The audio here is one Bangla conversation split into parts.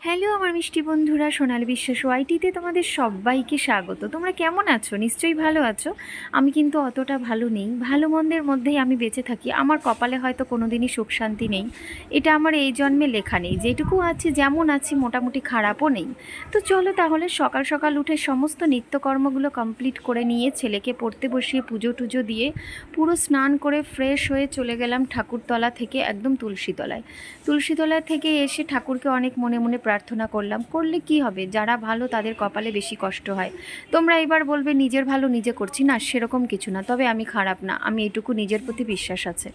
হ্যালো আমার মিষ্টি বন্ধুরা, সোনাল বিশ্বাস ওয়াইটিতে তোমাদের সবাইকে স্বাগত। তোমরা কেমন আছো? নিশ্চয়ই ভালো আছো? আমি কিন্তু অতটা ভালো নেই। ভালো মন্দের মধ্যেই আমি বেঁচে থাকি। আমার কপালে হয়তো কোনো দিনই সুখ শান্তি নেই। এটা আমার এই জন্মে লেখা নেই। যেটুকু আছি, যেমন আছি, মোটামুটি খারাপও নেই। তো চলো তাহলে সকাল সকাল উঠে সমস্ত নিত্যকর্মগুলো কমপ্লিট করে নিয়ে ছেলেকে পড়তে বসিয়ে পুজো টুজো দিয়ে পুরো স্নান করে ফ্রেশ হয়ে চলে গেলাম ঠাকুরতলা থেকে একদম তুলসীতলায়। তুলসীতলা থেকে এসে ঠাকুরকে অনেক মনে মনে প্রার্থনা করলাম, করলে কি হবে? যারা ভালো তাদের কপালে বেশি কষ্ট হয়। তোমরা এবার বলবে, নিজের ভালো নিজে করছি। না, সেরকম কিছু না। তবে আমি খারাপ না। আমি এটুকু নিজের প্রতি বিশ্বাস আছে।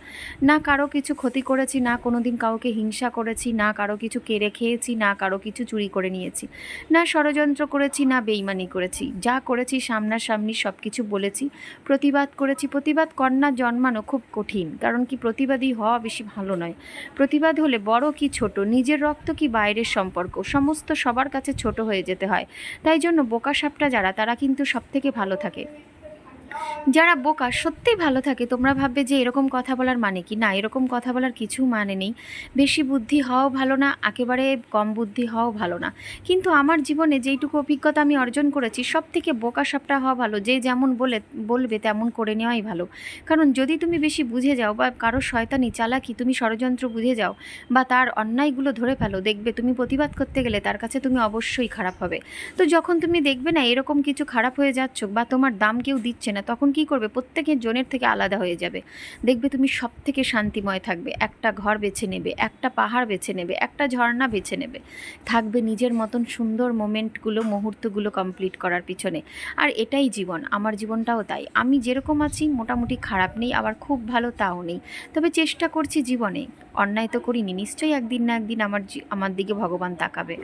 না কারও কিছু ক্ষতি করেছি, না কোনো দিন কাউকে হিংসা করেছি, না কারও কিছু কেড়ে খেয়েছি, না কারও কিছু চুরি করে নিয়েছি। না ষড়যন্ত্র করেছি, না বেইমানি করেছি। যা করেছি, সামনাসামনি সব কিছু বলেছি, প্রতিবাদ করেছি। প্রতিবাদ কন্যা জন্মানো খুব কঠিন, কারণ কি প্রতিবাদী হওয়া বেশি ভালো নয়। প্রতিবাদ হলে বড় কি ছোট? নিজের রক্ত কি বাইরের সম্পর্ক সমস্ত সবার কাছে ছোট হয়ে যেতে হয়। তাই জন্য বোকা সাপটা যারা, তারা কিন্তু সব থেকে ভালো থাকে। যারা বোকা, সত্যিই ভালো থাকে। তোমরা ভাববে যে এরকম কথা বলার মানে কি? না, এরকম কথা বলার কিছু মানে নেই। বেশি বুদ্ধি হওয়াও ভালো না, একেবারে কম বুদ্ধি হওয়াও ভালো না। কিন্তু আমার জীবনে যেইটুকু অভিজ্ঞতা আমি অর্জন করেছি সব থেকে বোকা সাপটা হওয়া ভালো। যে যেমন বলে, বলবে তেমন করে নেওয়াই ভালো। কারণ যদি তুমি বেশি বুঝে যাও বা কারও শয়তানি চালাকি তুমি ষড়যন্ত্র বুঝে যাও বা তার অন্যায়গুলো ধরে ফেলো, দেখবে তুমি প্রতিবাদ করতে গেলে তার কাছে তুমি অবশ্যই খারাপ হবে। তো যখন তুমি দেখবে না এরকম কিছু খারাপ হয়ে যাচ্ছ বা তোমার দাম কেউ দিচ্ছে না, তখন কি করবে? প্রত্যেকের জনের থেকে আলাদা হয়ে যাবে। দেখবে তুমি সব থেকে শান্তিময় থাকবে। একটা ঘর বেছে নেবে, একটা পাহাড় বেছে নেবে, একটা ঝর্ণা বেছে নেবে। থাকবে নিজের মতন সুন্দর মোমেন্টগুলো, মুহূর্তগুলো কমপ্লিট করার পিছনে। আর এটাই জীবন। আমার জীবনটাও তাই। আমি যেরকম আছি, মোটামুটি খারাপ নেই, আবার খুব ভালো তাও নেই। তবে চেষ্টা করছি জীবনে। অন্যায় তো করিনি। নিশ্চয়ই একদিন না একদিন আমার আমার দিকে ভগবান তাকাবে।